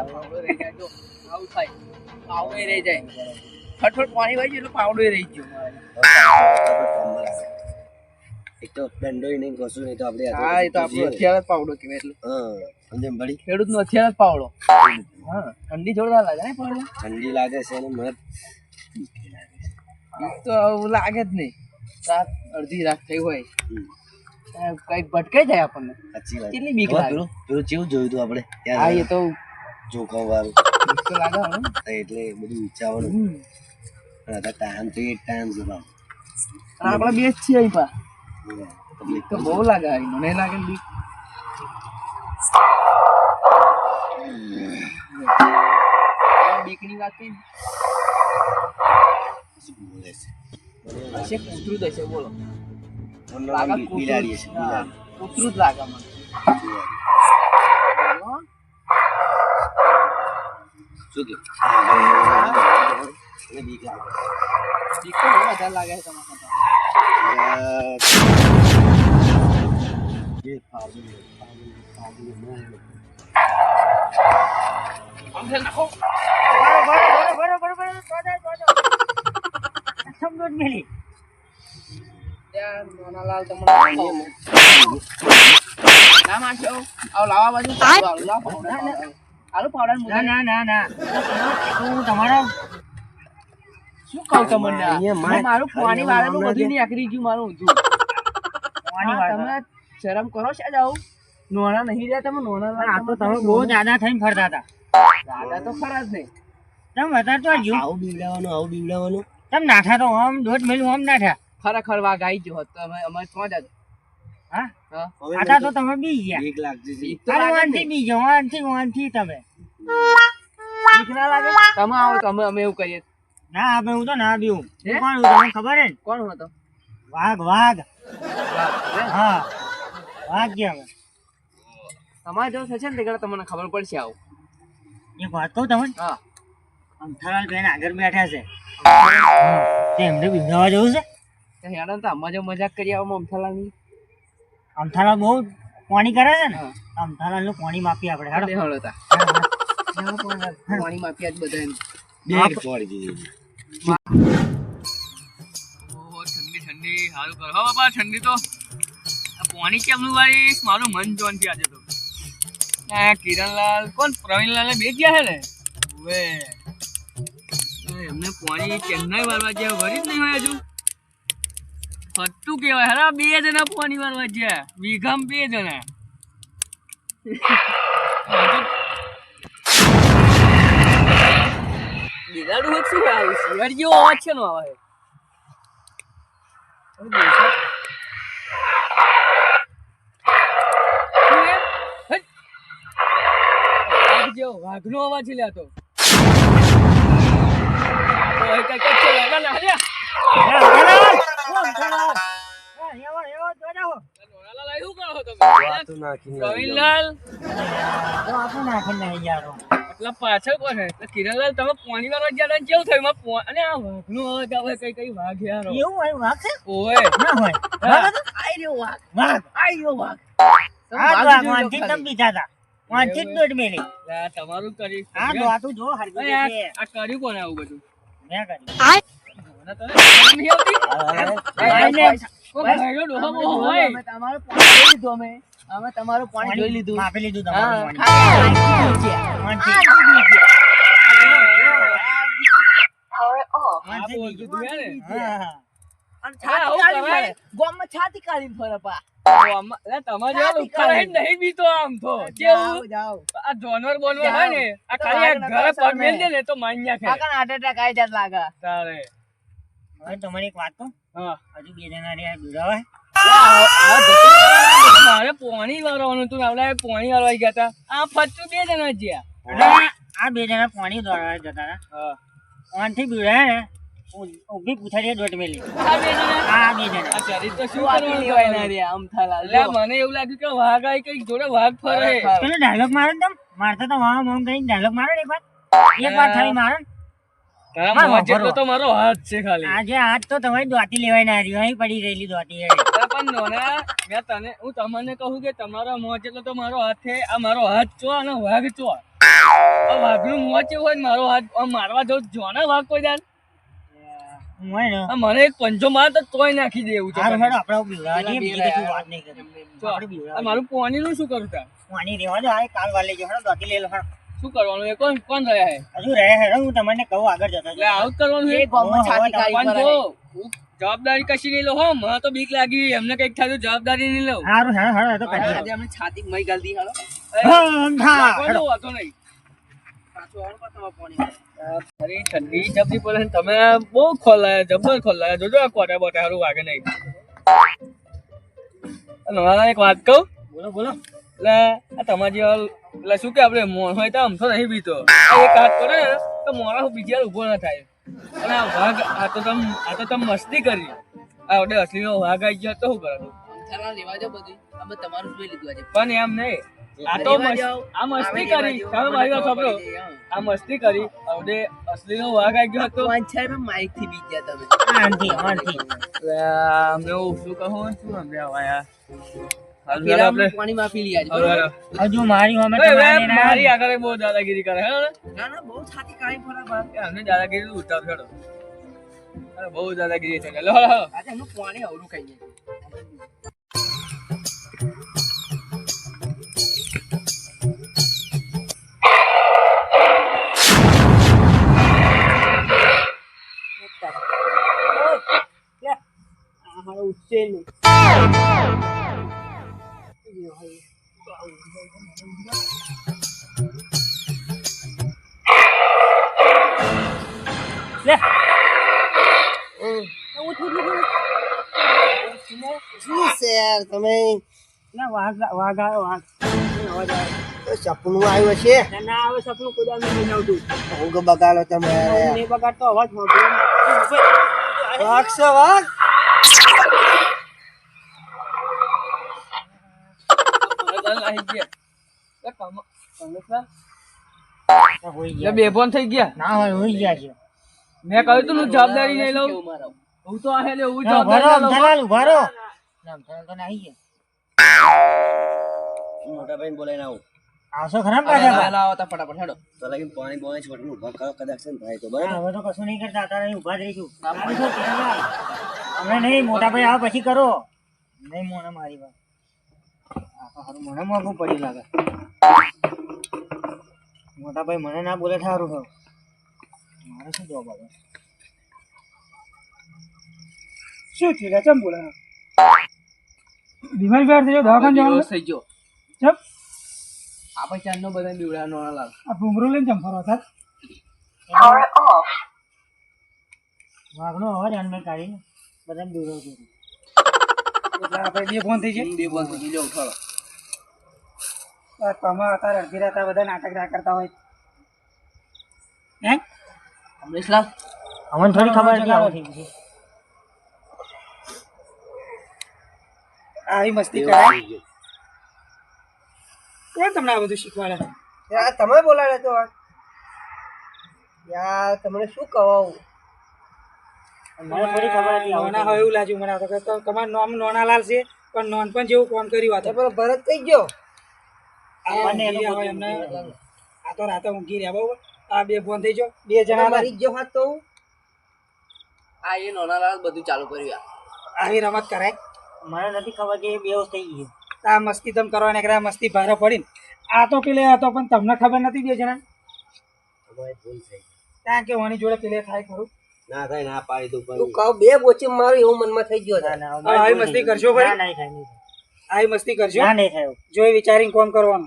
આવું થાય પાવડો રહી જાય. ફટફટ પાણી વાઈ ગયું એટલે પાવડો રહી ગયો. એક તો દંડો નહીં કશું નહીં તો આપણે હા એ તો આપણો અત્યારે જ પાવડો કહેવાય એટલે. હા સમજણ પડી ખેડૂતનો અત્યારે જ પાવડો. હા ઠંડી જોરદાર લાગે ને પાવડો? ઠંડી લાગે છે અને મત. તો લાગે જ નહીં. રાત અડધી રાત થઈ હોય. કંઈક ભટકાઈ જાય આપણને. કેટલી બીક લાગે. પેલું કેવું જોયું હતું આપણે? હા એ તો જોખમ વાળું લાગે એટલે બધું વિચારવાનું હમ. ટાઈમ તો એ ટાઈમ છે આપણે બે જ છીએ અહીં પા. તકલીફ તો બહુ લાગે મને લાગે બીક? બીકની વાત કઈ બોલે છે. કૂતરું જ હશે બોલો લાગે બિલાડી. કૂતરું કૂતરું જ લાગે મને બિલાડી. હો? શું કે મને બીક લાગે બીક તો બહુ વધારે લાગે છે તમારા કરતા. જે ફાવું ફાવું ફાવું ન આમ છે નાખો. ત્યાં નાનાલાલ તમને ખાવું. ના મારશો. આવો લાવા બાજુ આવો, લાવો પાવડા, પાવડા. આલુ પાવડા ને મુદ્દા. શું કહું તમને આ? અહીંયા માર- મેં મારું પાણી વાળેલું બધું નીકળી ગયું મારું ઊંધું. તમે શરમ કરો છે જાવ નોણા નહીં રહ્યા તમે નોણા તમે બહુ દાદા થઈને ફરતા હતા દાદા તો ખરા જ નહીં તમે વધારે તો જીવ આવું બીવડાવવાનું આવું બીવડાવવાનું તમે નાઠા તો આમ દોઢ મેલું આમ નાઠા ખરેખર વાઘ આવી ગયો તમે અમારે અમે અમે જ હા? તો તમે બી ગયા. બીક લાગતી વાનથી બી જાઓ વાનથી વાનથી તમે. બીક ના લાગે? તમે આવો તમે અમે એવું કહીએ. ના આપણે હું તો ના બીવું. હું? કોણ હું તમને ખબર હે કોણ હતો? વાઘ વાઘ. હા? વાઘ ગયા હવે તમારે જો થશે ને તે તમને ખબર પડશે આવું. એક વાત કહું તમને? હા. અંથાલાલ બેન આગળ બેઠા છે. એમને બિંદાવા જવું છે? હેડો તો આમાં જો મજાક કરી આવો મમથાલાની અમથાલાલ બહુ પાણી કરે છે ને અમથાલા નું પાણી માપી આપણે હાડો. હેડો તા. પાણી માપી આજ પડી દીધી ઓહો ઠંડી ઠંડી. સારું કરો. હો બાપા ઠંડી તો. આ પાણી કેમનું ભાઈ? મારું મન જોનથી આજે તો. આ કિરણલાલ કોણ? પ્રવીણલાલ બે ગયા છે ને? હવે એમને પાણી ચેન્નાઈ વાળવા ગયા વરી જ નહીં હોય હજુ. ફટ્ટું કેવાય હરા બે જણા પોની વાર ગયા વીઘામ બે જણા બિગાડું હોય શું આવે શિયાળ જેવો અવાજ છે નો આવે વાઘ નો અવાજ લેતો તમે? વાતો નાખીને આવી પ્રવીણલાલ યારો એટલા પાછળ કોણ છે? કિરણલાલ તમે પાણી વાળવા ગયા કેવું થયું? એમાં અને આ વાઘનો અવાજ આવે કઈ કઈ વાઘ યાર. એવું હોય વાઘ છે? ઓય ના હોય. હા, વાઘ હતો? આઈ રહ્યો વાઘ. વાઘ. આઈ રહ્યો વાઘ આ વાઘ વાઘ જોઈ લો વાંચી ખાલી. બીજા હતા. વાંચી જ દોઢ મેલી તમારું કરી આ તો જો હરગી આ કર્યું કોને આવું બધું? મેં કર્યું. મને તો નહીં આવતી? અમે તમારું પાણી જોઈ લીધું. માપી લીધું. તમારું છાતી કાઢી ફરે. ગામમાં છાતી કાઢીને ફરે પા. ગામમાં- એટલે તમારે જેવા. નહીં બીતો આમ તો. કેવું? આ જાનવર બોનવર હોય ને, આ ખાલી ઘરે પગ મેલ દે ને તો મારી લાગે. તારે. હવે તમારી એક વાત કહું? હા. હજુ બે જણા રહ્યા બીવડાવે આ- આ જતી- મારે પોણી વાળવાનું હતું આવડા પોણી વાળવા ગયા હતા. આ ફચ્ચું બે જણા જ્યાં આ બે જણા પોણી દોડવા જતા હતા. હા. ઓનથી બીવડાવે ને ઊભી પૂછાડી દોઢ મેલી. આ બે જણા? આ બે જણા. આ શરીર તો શું કરવાનું મને એવું લાગ્યું કે વાઘ આઈ કંઈક જોડે વાઘ ફરે. પેલો ડાયલોગ મારો તમ? મારતા તો વાહ મમ કરીને ડાયલોગ મારો ને એક વાર એક વાર ખાલી મારો ને. તારા મારો જેટલો તો મારો હાથ છે ખાલી. આજે આજ તો તમારી દોતી લેવાય ના રહ્યો અહીં પડી રહેલી દોતી પણ નોના મેં તને હું તમને કહું કે તમારો મોં જેટલો તો મારો હાથ છે આ મારો હાથ ચો અને વાઘ ચો? આ વાઘનું મોં કેવું હોય મારો હાથ મારવા જાઉં જોને વાઘ કોઈ ને. આ મને એક પંજો માર તો તોય નાખી દે એવું મારું પોની પોણીનું શું કરું તાર? જઈએ. પાણી રહેવા દો, આ કાલ વાલે જો, હેડો લો, હેડો. શું કરવાનું? એ કોણ કોણ રહ્યા હે? હજુ રહે હેડો, હું? તમને કહું આગળ જતા એટલે આવું કરવાનું એ ગામમાં છાતી પણ જો હું જવાબદારી કશી નહીં લો હો? મને તો બીક લાગી. એમને કંઈક થાય તો જવાબદારી નહીં લો સારું હા હા તો કરી આજે અમે છાતી મય ગાલતી હાલો. હા, કોઈ વાંધો નહીં. ઠંડી જબરી પડે તમે બહુ ખોલાયા જબર ખોલાયા. જોજો આ કોટા બોટા વાગે નહીં. અને એક વાત કહું? બોલો બોલો. એટલે આ તમારી એટલે શું કે આપણે મોણ હોય તો આમથો નહીં બીતો. એક હાથ કરે ને તો મોણા બીજી વાર ઊભો ના થાય. અને આ વાઘ આ તો તમ આ તો તમે મસ્તી કરી. આ ઓડે અસલીનો વાઘ આવી ગયો તો શું કરવાનું? પણ એમ નહીં. આ તો મસ્ત- આ મસ્તી કરી. તમે મારી વાત સાંભળો. આ મસ્તી કરી. હવે અસલીનો વાઘ આવી ગયો હતો. આનથી આનથી એટલે અમને હું શું કહું શું અમને હવે યાર? હાલ ચાલો આપણે હવે હાલો. હજુ મારી ના- મારી આગળ બહુ દાદાગીરી કરે હે ને? એ અમને દાદાગીરી ઉતાર છોડો અરે બહુ દાદાગીરી છે લો. લો. શું છે યાર તમે? ના વાઘ વાઘ આવ્યો વાઘ. અવાજ આવ્યો. સપનું આવ્યું છે ના, આવે સપનું કોઈ દાડો નહીં આવતું ઊંઘ બગાડો તમે નહીં બગાડતો અવાજ સાંભળ્યો વાઘ છે વાઘ કમળલાલ આવી ગયા એ કમ- કમલેશલાલ, ના, હોઈ એ ગયા. બેભાન થઈ ગયા? ના હોય હોઈ ગયા છે. મેં કહ્યું તું હું જવાબદારી નહીં લઉં. હું તો આ હેલે હું ના, ઊભા રહો, જવાબદારી લઉં અમથાલાલ, ઊભા રહો. ના, તો ના ગયા. મોટા ભાઈ બોલાઈને આવું. આવશો ખરા પાછા? તો લગીન પાણી બોણી છોડીને ઊભા કરો કદાચ ને ભાઈ તો બરાબર? હવે તો કશું નહીં કરતા અત્યારે ઊભા જ રહીશું. નહીં મોટા ભાઈ આવે પછી કરો. નહીં મોને મારી વાત. તો હારું મને મોંઘું પડી લાગે. મોટા ભાઈ મને ના બોલે સારું થયું મારે શું જવાબ આવે શું થયું? ચમ બોલે? બીમારી બહાર થઈ ગયો દવાખાને જવાનું થઈ ગયો. ચમ? આપણે ચાંદનો બધા બીવડાનો લાગે આ ભૂમરું લઈને ચમ ફરો થાત વાઘનો અવાજ અન્મે કાઢીને બધાને દૂર કર્યો એટલે આપણે બે ફોન થઈ જાય બે ફોન થઈ ગયો ઉઠાડો. આ તમે અડધી રાત બધા નાટક ના કરતા હોય. હે? અમને થોડી ખબર આવું. થઈ મસ્તી કરાય કોણ તમને આ બધું શીખવાડે? યાર તમે બોલાડે તો. યાર તમને શું કહું? મને થોડી ખબર હતી નોના હોય એવું લાગ્યું મને. તો કે તો તમારું નામ નોનાલાલ છે પણ નોનપણ જેવું કોણ કર્યું હતું પેલો ભરત કઈ ગયો? આપણને એનું એમને આ તો રાતે ઊંઘી રહ્યા બરોબર. આ બે ફોન થઈ ગયો. બે જણા મરી ગયો હાથ તો આ એ નોનાલાલ બધું ચાલુ કર્યું આવી રમત કરાય. મને નથી ખબર કે એ થઈ ગઈ આ મસ્તી તમે મસ્તી ભારે પડીને. આ તો પેલે હતો પણ તમને ખબર નથી બે જણા? ત્યાં કે ઓની જોડે પેલે થાય ખરું? ના થાય ના પાડી દઉં તું કહો બે બોચી મારું એવું મનમાં થઈ ગયો ના ના મસ્તી કરશો ભાઈ? ના થાય. આવી મસ્તી કરજો ના નહીં એવું. જોઈ વિચારીને કોમ કરવાનું